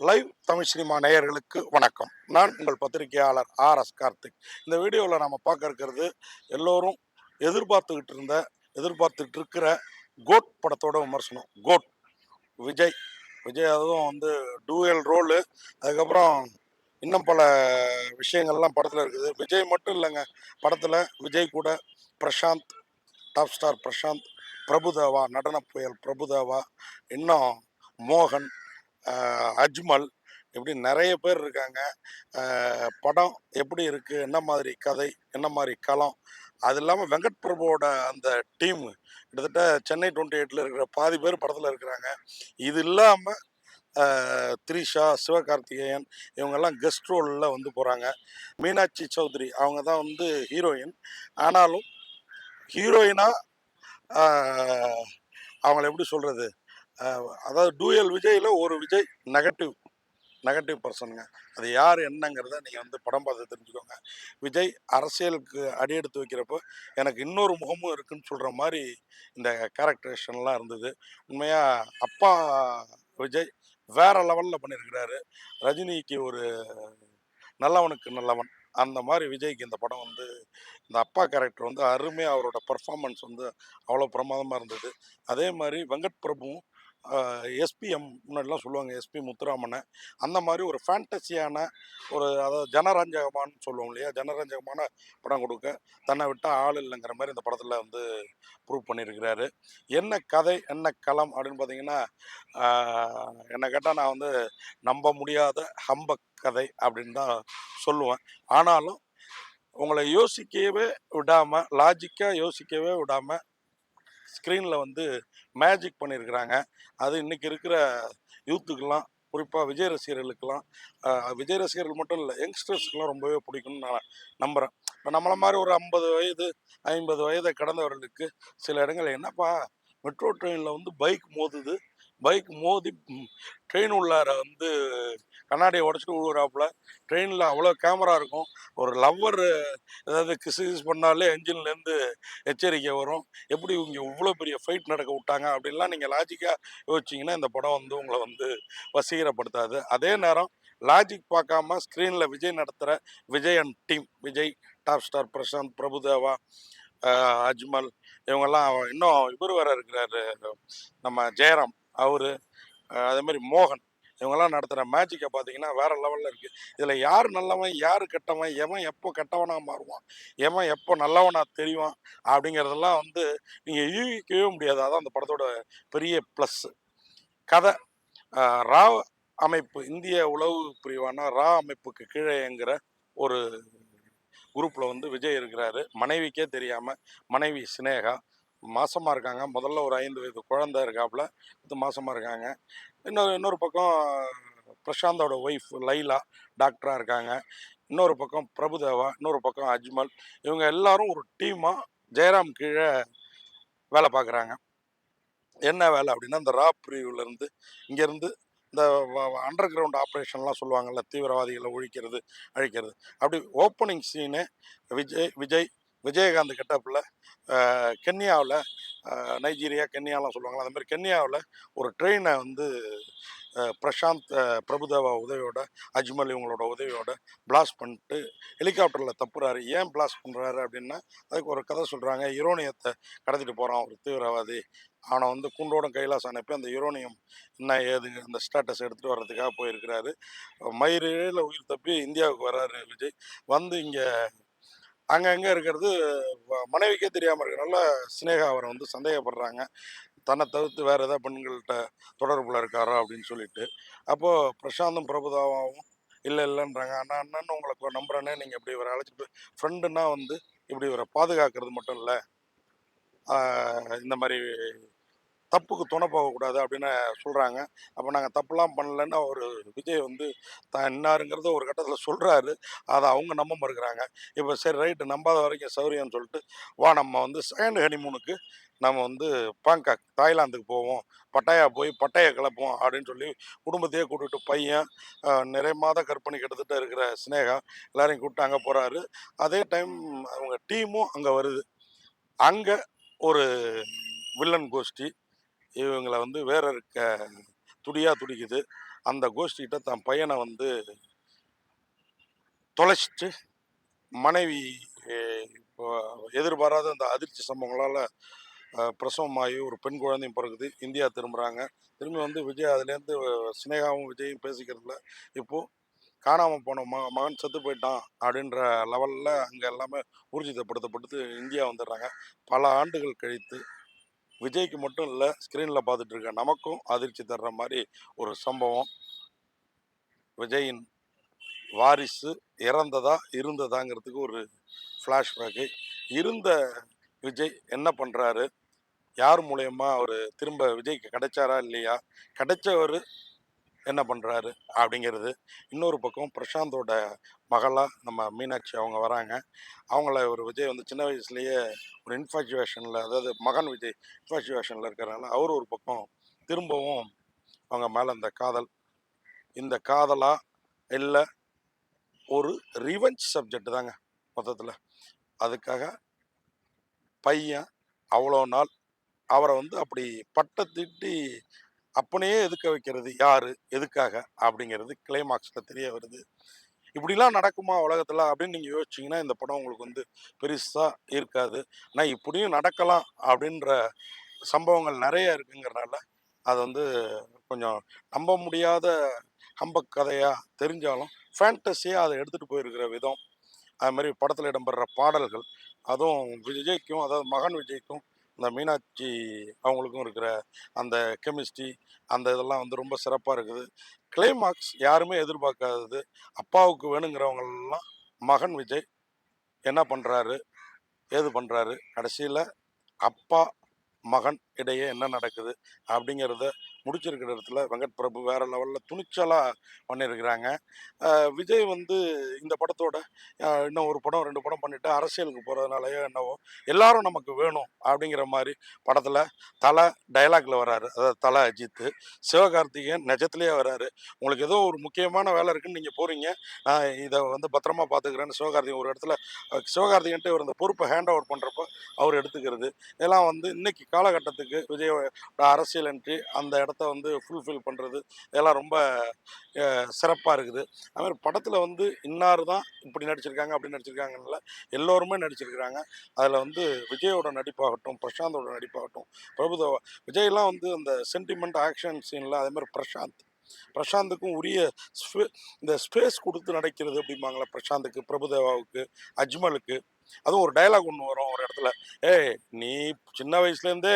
Live Tamil cinema நேயர்களுக்கு வணக்கம். நான் உங்கள் பத்திரிகையாளர் ஆர் எஸ் கார்த்திக். இந்த வீடியோவில் நம்ம பார்க்க இருக்கிறது எல்லோரும் எதிர்பார்த்துக்கிட்டு இருந்த எதிர்பார்த்துட்டு இருக்கிற கோட் படத்தோட விமர்சனம். கோட். விஜய். விஜய் அதுவும் வந்து டூயல் ரோலு. அதுக்கப்புறம் இன்னும் பல விஷயங்கள்லாம் படத்தில் இருக்குது. விஜய் மட்டும் இல்லைங்க. படத்தில் விஜய் கூட பிரசாந்த் டாப் ஸ்டார் பிரசாந்த் பிரபுதேவா நடன புயல் பிரபுதேவா இன்னும் மோகன் அஜ்மல் இப்படி நிறைய பேர் இருக்காங்க. படம் எப்படி இருக்குது என்ன மாதிரி கதை? என்ன மாதிரி களம்? அது இல்லாமல் வெங்கட் பிரபுவோட அந்த டீம் கிட்டத்தட்ட சென்னை டுவெண்ட்டி எயிட்டில் இருக்கிற பாதி பேர் படத்தில் இருக்கிறாங்க. இது இல்லாமல் த்ரிஷா சிவகார்த்திகேயன் இவங்கெல்லாம் கெஸ்ட் ரோலில் வந்து போகிறாங்க மீனாட்சி சௌத்ரி அவங்க தான் வந்து ஹீரோயின். ஆனாலும் ஹீரோயினாக அவங்கள எப்படி சொல்கிறது அதாவது டூயல் விஜயில் ஒரு விஜய் நெகட்டிவ் நெகட்டிவ் பர்சனுங்க அது யார் என்னங்கிறத நீங்கள் வந்து படம் பார்த்து தெரிஞ்சுக்கோங்க. விஜய் அரசியலுக்கு அடியெடுத்து வைக்கிறப்போ எனக்கு இன்னொரு முகமும் இருக்குன்னு சொல்கிற மாதிரி இந்த கேரக்டரேஷன்லாம் இருந்தது. உண்மையாக அப்பா விஜய் வேற லெவலில் பண்ணியிருக்கிறாரு. ரஜினிக்கு ஒரு நல்லவனுக்கு நல்லவன். அந்த மாதிரி விஜய்க்கு இந்த படம் வந்து இந்த அப்பா கேரக்டர் வந்து அருமையாக அவரோட பர்ஃபார்மன்ஸ் வந்து அவ்வளோ பிரமாதமாக இருந்தது. அதே மாதிரி வெங்கட் பிரபுவும் எஸ்பிஎம் முன்னாடிலாம் சொல்லுவாங்க எஸ்பி முத்துராமனை அந்த மாதிரி ஒரு ஃபேண்டசியான ஒரு அதாவது ஜனரஞ்சகமான்னு சொல்லுவோம் இல்லையா? ஜனரஞ்சகமான படம் கொடுக்க தன்னை விட்டால் ஆள் இல்லைங்கிற மாதிரி இந்த படத்தில் வந்து ப்ரூவ் பண்ணியிருக்கிறாரு. என்ன கதை என்ன களம் அப்படின்னு பார்த்தீங்கன்னா என்னை கேட்டால் நான் வந்து நம்ப முடியாத ஹம்பக் கதை அப்படின்னு தான் சொல்லுவேன். ஆனாலும் உங்களை யோசிக்கவே விடாமல் லாஜிக்காக யோசிக்கவே விடாமல் ஸ்க்ரீனில் வந்து மேஜிக் பண்ணியிருக்கிறாங்க அது இன்னைக்கு இருக்கிற யூத்துக்கெல்லாம் குறிப்பாக விஜய் ரசிகர்களுக்கெல்லாம் விஜய் ரசிகர்கள் மட்டும் இல்லை யங்ஸ்டர்ஸ்க்கெல்லாம் ரொம்பவே பிடிக்கும்னு நான் நம்புகிறேன் இப்போ நம்மளை மாதிரி ஒரு ஐம்பது வயது ஐம்பது வயதை கடந்தவர்களுக்கு சில இடங்கள் என்னப்பா மெட்ரோ ட்ரெயினில் வந்து பைக் மோதுது பைக் மோதி ட்ரெயின் உள்ளார வந்து கண்ணாடியை உடச்சிட்டு விழுவுறாப்புல ட்ரெயினில் அவ்வளோ கேமரா இருக்கும். ஒரு லவ்வர் ஏதாவது கிசு கிஸ் பண்ணாலே என்ஜின்லேருந்து எச்சரிக்கை வரும். எப்படி இவங்க இவ்வளோ பெரிய ஃபைட் நடக்க விட்டாங்க அப்படின்லாம் நீங்கள் லாஜிக்காக யோசிச்சிங்கன்னா இந்த படம் வந்து உங்களை வந்து வசீகரப்படுத்தாது. அதே நேரம் லாஜிக் பார்க்காம ஸ்க்ரீனில் விஜய் நடத்துகிற Vijay and team Vijay top star Prashanth Prabhudeva Ajmal இவங்கெல்லாம் இன்னும் இவர் வேற இருக்கிறாரு நம்ம ஜெயராம். அவரு அதே மாதிரி மோகன். இவங்கெல்லாம் நடத்துகிற மேஜிக்கை பார்த்தீங்கன்னா வேற லெவலில் இருக்குது இதில் யார் நல்லவன் யார் கெட்டவன் எவன் எப்போ கெட்டவனாக மாறுவான் எவன் எப்போ நல்லவனாக தெரியும் அப்படிங்கிறதெல்லாம் வந்து நீங்கள் யூகிக்கவே முடியாது. அதான் அந்த படத்தோட பெரிய ப்ளஸ் கதை ஆஹ் ரா அமைப்பு இந்திய உளவு பிரிவான ரா அமைப்புக்கு கீழேங்கிற ஒரு குரூப்பில் வந்து விஜய் இருக்கிறாரு. மனைவிக்கே தெரியாமல் மனைவி சினேகா மாசமாக இருக்காங்க. முதல்ல ஒரு ஐந்து வயது குழந்தை இருக்காப்புல இது மாசமாக இருக்காங்க. இன்னொரு இன்னொரு பக்கம் பிரசாந்தோட ஒய்ஃப் லைலா டாக்டராக இருக்காங்க. இன்னொரு பக்கம் பிரபுதேவா இன்னொரு பக்கம் அஜ்மல். இவங்க எல்லாரும் ஒரு டீமாக ஜெயராம் கீழே வேலை பார்க்குறாங்க. என்ன வேலை அப்படின்னா இந்த ரா பிரிவுலேருந்து இங்கேருந்து இந்த அண்டர் கிரவுண்ட் ஆப்ரேஷன்லாம் சொல்லுவாங்கள்ல தீவிரவாதிகளை ஒழிக்கிறது அழிக்கிறது. அப்படி ஓப்பனிங் சீனு விஜய் விஜய் விஜயகாந்த் கெட்டப்பில் கென்யாவில் நைஜீரியா கென்யாலாம் சொல்லுவாங்களா அந்த மாதிரி கென்யாவில் ஒரு ட்ரெயினை வந்து பிரசாந்த் பிரபுதேவா உதவியோட அஜ்மல் இவங்களோட உதவியோட பிளாஸ்ட் பண்ணிட்டு ஹெலிகாப்டரில் தப்புறாரு. ஏன் பிளாஸ்ட் பண்ணுறாரு அப்படின்னா அதுக்கு ஒரு கதை சொல்கிறாங்க யுரோனியத்தை கடத்திட்டு போகிறான் ஒரு தீவிரவாதி. அவனை வந்து குண்டோடும் கைலாசம் அனுப்பி அந்த யுரோனியம் என்ன ஏது அந்த ஸ்டேட்டஸ் எடுத்துகிட்டு வர்றதுக்காக போயிருக்கிறாரு. மயிரில் உயிர் தப்பி இந்தியாவுக்கு வர்றாரு விஜய். வந்து இங்கே அங்கங்கே இருக்கிறது மனைவிக்கே தெரியாமல் இருக்கிறனால சினேகா அவரை வந்து சந்தேகப்படுறாங்க. தன்னை தவிர்த்து வேறு ஏதாவது பெண்கள்கிட்ட தொடர்பில் இருக்காரா அப்படின்னு சொல்லிட்டு. அப்போது பிரசாந்தும் பிரபுதாவும் இல்லை இல்லைன்றாங்க. அண்ணா அண்ணன்னு உங்களை நம்புறேன்னே நீங்கள் இப்படி இவரை அழைச்சிட்டு ஃப்ரெண்டுன்னா வந்து இப்படி இவரை பாதுகாக்கிறது மட்டும் இல்லை. இந்த மாதிரி தப்புக்கு துணை போகக்கூடாது அப்படின்னு சொல்கிறாங்க அப்போ நாங்கள் தப்புலாம் பண்ணலன்னு அவர் விஜய் வந்து தான் என்னாருங்கிறத ஒரு கட்டத்தில் சொல்கிறாரு அதை அவங்க நம்ப மறுக்கிறாங்க. இப்போ சரி ரைட்டு நம்பாத வரைக்கும் சௌரியம்னு சொல்லிட்டு வா நம்ம வந்து செகண்ட் ஹனிமூனுக்கு நம்ம வந்து பாங்காக் தாய்லாந்துக்கு போவோம். பட்டாயா போய் பட்டாயை கிளப்போம் அப்படின்னு சொல்லி குடும்பத்தையே கூட்டிட்டு பையன் நிறைய மாத கற்பனை கிட்டத்தட்ட இருக்கிற ஸ்னேகா எல்லாரையும் கூப்பிட்டு அங்கே போகிறாரு அதே டைம் அவங்க டீமும் அங்கே வருது. அங்கே ஒரு வில்லன் கோஷ்டி இவங்களை வந்து வேற இருக்க துடியாக துடிக்குது அந்த கோஷ்டிகிட்ட தன் பையனை வந்து தொலைச்சிட்டு மனைவி இப்போ எதிர்பாராத அந்த அதிர்ச்சி சம்பவங்களால் பிரசவமாகி ஒரு பெண் குழந்தையும் பிறகுது இந்தியா திரும்புகிறாங்க திரும்பி வந்து விஜய் அதுலேருந்து சினேகாவும் விஜயும் பேசிக்கிறதுல இப்போது காணாமல் போன ம மகன் செத்து போயிட்டான் அப்படின்ற லெவலில் அங்கே எல்லாமே ஊர்ஜிதப்படுத்தப்பட்டு இந்தியா வந்துடுறாங்க. பல ஆண்டுகள் கழித்து விஜய்க்கு மட்டும் இல்லை ஸ்க்ரீனில் பார்த்துட்டு இருக்க நமக்கும் அதிர்ச்சி தர்ற மாதிரி ஒரு சம்பவம். விஜயின் வாரிசு இறந்ததா இருந்ததாங்கிறதுக்கு ஒரு ஃப்ளாஷ்பேக்கு இருந்த விஜய் என்ன பண்ணுறாரு யார் மூலயமா அவர் திரும்ப விஜய்க்கு கிடைச்சாரா இல்லையா? கிடைச்சவர் என்ன பண்ணுறாரு அப்படிங்கிறது. இன்னொரு பக்கம் பிரசாந்தோட மகளாக நம்ம மீனாட்சி அவங்க வராங்க. அவங்கள ஒரு விஜய் வந்து சின்ன வயசுலேயே ஒரு இன்ஃபாச்சுவேஷனில் அதாவது மகன் விஜய் இன்ஃபாச்சுவேஷனில் இருக்கிறனால அவர் ஒரு பக்கம் திரும்பவும் அவங்க மேலே இந்த காதல். இந்த காதலா இல்லை ஒரு ரிவெஞ்ச் சப்ஜெக்ட் தாங்க மொத்தத்தில். அதுக்காக பையன் அவ்வளோ நாள் அவரை வந்து அப்படி பட்ட திட்டி அப்பனையே எதுக்க வைக்கிறது? யாரு? எதுக்காக? அப்படிங்கிறது கிளைமாக்ஸில் தெரிய வருது. இப்படிலாம் நடக்குமா உலகத்தில்? அப்படின்னு நீங்கள் யோசிச்சிங்கன்னா இந்த படம் உங்களுக்கு வந்து பெருசாக இருக்காது. ஆனால் இப்படியும் நடக்கலாம் அப்படின்ற சம்பவங்கள் நிறைய இருக்குங்கிறனால அது வந்து கொஞ்சம் நம்ப முடியாத ஹம்பக் கதையாக தெரிஞ்சாலும் ஃபேண்டஸியாக அதை எடுத்துகிட்டு போயிருக்கிற விதம். அது மாதிரி படத்தில் இடம்பெற பாடல்கள் அதுவும் விஜய்க்கும் அதாவது மகன் விஜய்க்கும் இந்த மீனாட்சி அவங்களுக்கும் இருக்கிற அந்த கெமிஸ்ட்ரி அந்த இதெல்லாம் வந்து ரொம்ப சிறப்பாக இருக்குது. கிளைமாக்ஸ் யாருமே எதிர்பார்க்காதது. அப்பாவுக்கு வேணுங்கிறவங்கெல்லாம் மகன் விஜய் என்ன பண்ணுறாரு ஏது பண்ணுறாரு கடைசியில் அப்பா மகன் இடையே என்ன நடக்குது? அப்படிங்கிறத முடிச்சிருக்கிற இடத்துல வெங்கட் பிரபு வேற லெவலில் துணிச்சலாக பண்ணியிருக்கிறாங்க விஜய் வந்து இந்த படத்தோட இன்னும் ஒரு படம் ரெண்டு படம் பண்ணிட்டு அரசியலுக்கு போகிறதுனாலயோ என்னவோ எல்லாரும் நமக்கு வேணும் அப்படிங்கிற மாதிரி படத்தில் தலை டைலாக்ல வராரு. அதாவது தலை அஜித் சிவகார்த்திகேயன் நிஜத்திலேயே வராரு. உங்களுக்கு ஏதோ ஒரு முக்கியமான வேலை இருக்குன்னு நீங்கள் போகிறீங்க நான் இதை வந்து பத்திரமா பார்த்துக்கிறேன்னு சிவகார்த்திகேயன் ஒரு இடத்துல சிவகார்த்திகன்ட்டு இவர் அந்த பொறுப்பை ஹேண்ட் ஓவர் பண்ணுறப்போ அவர் எடுத்துக்கிறது. இதெல்லாம் வந்து இன்னைக்கு காலகட்டத்துக்கு விஜய் அரசியல் என்ட்ரி அந்த படத்தை வந்து ஃபுல்ஃபில் பண்ணுறது இதெல்லாம் ரொம்ப சிறப்பாக இருக்குது. அதுமாதிரி படத்தில் வந்து இன்னார் தான் இப்படி நடிச்சிருக்காங்க அப்படி நடிச்சிருக்காங்கல்ல எல்லோருமே நடிச்சிருக்கிறாங்க. அதில் வந்து விஜயோட நடிப்பாகட்டும் பிரசாந்தோட நடிப்பாகட்டும் பிரபுதேவா விஜய்லாம் வந்து அந்த சென்டிமெண்ட் ஆக்ஷன் சீனில் அதேமாதிரி பிரசாந்த். பிரசாந்துக்கும் உரிய ஸ்பே- இந்த ஸ்பேஸ் கொடுத்து நடிக்கிறது அப்படிம்பாங்களே பிரசாந்துக்கு பிரபுதேவாவுக்கு அஜ்மலுக்கு அதுவும் ஒரு டயலாக் ஒன்று வரும் ஒரு இடத்துல. ஏய் நீ சின்ன வயசுலேருந்தே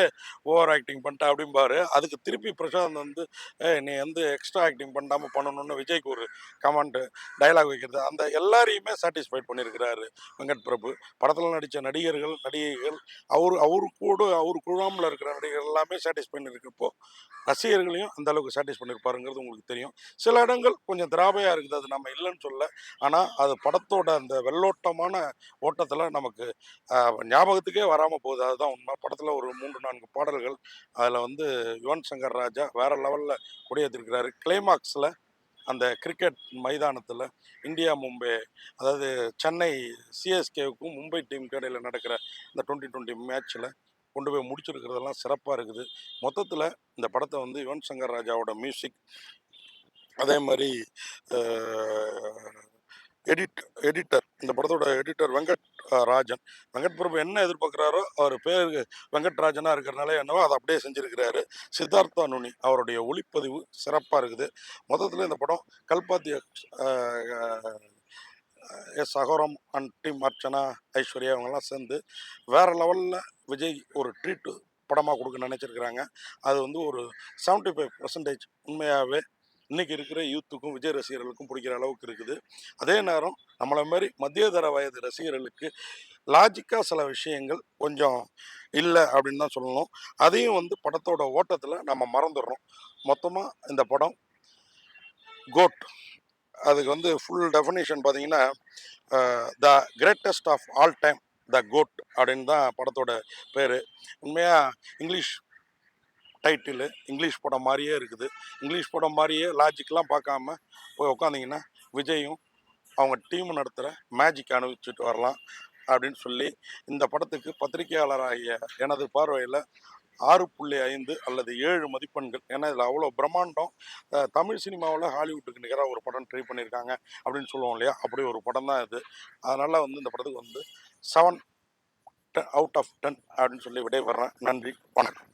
ஓவர் ஆக்டிங் பண்ணிட்ட அப்படிம்பாரு. அதுக்கு திருப்பி பிரசாந்த் வந்து ஏய் நீ வந்து எக்ஸ்ட்ரா ஆக்டிங் பண்ணாமல் பண்ணணும்னு விஜய்க்கு ஒரு கமெண்ட்டு டயலாக் வைக்கிறது. அந்த எல்லாரையுமே சாட்டிஸ்ஃபைட் பண்ணியிருக்கிறாரு வெங்கட் பிரபு. படத்தில் நடித்த நடிகர்கள் நடிகைகள் அவர் அவரு கூட அவர் குழாமில் இருக்கிற நடிகர்கள் எல்லாமே சாட்டிஸ் பண்ணியிருக்கப்போ ரசிகர்களையும் அந்த அளவுக்கு சாட்டிஸ் பண்ணியிருப்பாருங்கிறது உங்களுக்கு தெரியும். சில இடங்கள் கொஞ்சம் திராபையாக இருக்குது அது நம்ம இல்லைன்னு சொல்ல. ஆனால் அது படத்தோட அந்த வெள்ளோட்டமான ஓட்டத்தில் நமக்கு ஞாபகத்துக்கே வராமல் போகுது. அதுதான் உண்மை. படத்தில் ஒரு மூன்று நான்கு பாடல்கள். அதில் வந்து யுவன் சங்கர் ராஜா வேற லெவலில் கொடியேற்றிருக்கிறாரு கிளைமாக்ஸில் அந்த கிரிக்கெட் மைதானத்தில் இந்தியா மும்பை அதாவது சென்னை சிஎஸ்கேவுக்கும் மும்பை டீமுக்கு இடையில் நடக்கிற இந்த டுவெண்ட்டி டுவெண்ட்டி மேட்ச்சில் கொண்டு போய் முடிச்சிருக்கிறதெல்லாம் சிறப்பாக இருக்குது. மொத்தத்தில் இந்த படத்தை வந்து யுவன் சங்கர் ராஜாவோட மியூசிக் அதே மாதிரி எடிட் எடிட்டர் இந்த படத்தோட எடிட்டர் வெங்கட் ராஜன். வெங்கட் பிரபு என்ன எதிர்பார்க்குறாரோ அவர் பேர் வெங்கட் ராஜனாக இருக்கிறனால என்னவோ அதை அப்படியே செஞ்சுருக்கிறாரு. சித்தார்த்தா நுனி அவருடைய ஒளிப்பதிவு சிறப்பாக இருக்குது. மொத்தத்தில் இந்த படம் கல்பாத்திய S Aghoram and team Archana Aishwarya இவங்கெல்லாம் சேர்ந்து வேறு லெவலில் விஜய் ஒரு ட்ரீட்டு படமாக கொடுக்க நினச்சிருக்கிறாங்க. அது வந்து ஒரு செவன்ட்டி ஃபைவ் பர்சன்டேஜ் உண்மையாகவே இன்னைக்கு இருக்கிற யூத்துக்கும் விஜய் ரசிகர்களுக்கும் பிடிக்கிற அளவுக்கு இருக்குது. அதே நேரம் நம்மளை மாதிரி மத்தியதர வயது ரசிகர்களுக்கு லாஜிக்காக சில விஷயங்கள் கொஞ்சம் இல்லை அப்படின்னு தான் சொல்லணும். அதையும் வந்து படத்தோட ஓட்டத்தில் நம்ம மறந்துடுறோம். மொத்தமாக இந்த படம் கோட் அதுக்கு வந்து ஃபுல் டெஃபினேஷன் பார்த்தீங்கன்னா the greatest of all time the GOAT அப்படின்னு தான் படத்தோட பேர். உண்மையாக இங்கிலீஷ் டைட்டிலு இங்கிலீஷ் படம் மாதிரியே இருக்குது. இங்கிலீஷ் படம் மாதிரியே லாஜிக்லாம் பார்க்காம போய் உட்காந்திங்கன்னா விஜயும் அவங்க டீம் நடத்துகிற மேஜிக் அனுபவிச்சுட்டு வரலாம் அப்படின்னு சொல்லி இந்த படத்துக்கு பத்திரிகையாளராகிய எனது பார்வையில் ஆறு புள்ளி ஐந்து அல்லது ஏழு மதிப்பெண்கள். ஏன்னா இதில் அவ்வளோ பிரம்மாண்டம் தமிழ் சினிமாவில் ஹாலிவுட்டுக்கு நிகராக ஒரு படம் ட்ரை பண்ணியிருக்காங்க அப்படின்னு சொல்லுவோம் இல்லையா? அப்படி ஒரு படம் தான் இது. அதனால் வந்து இந்த படத்துக்கு வந்து செவன் அவுட் ஆஃப் டென் அப்படின்னு சொல்லி விடைபெறேன். நன்றி. வணக்கம்.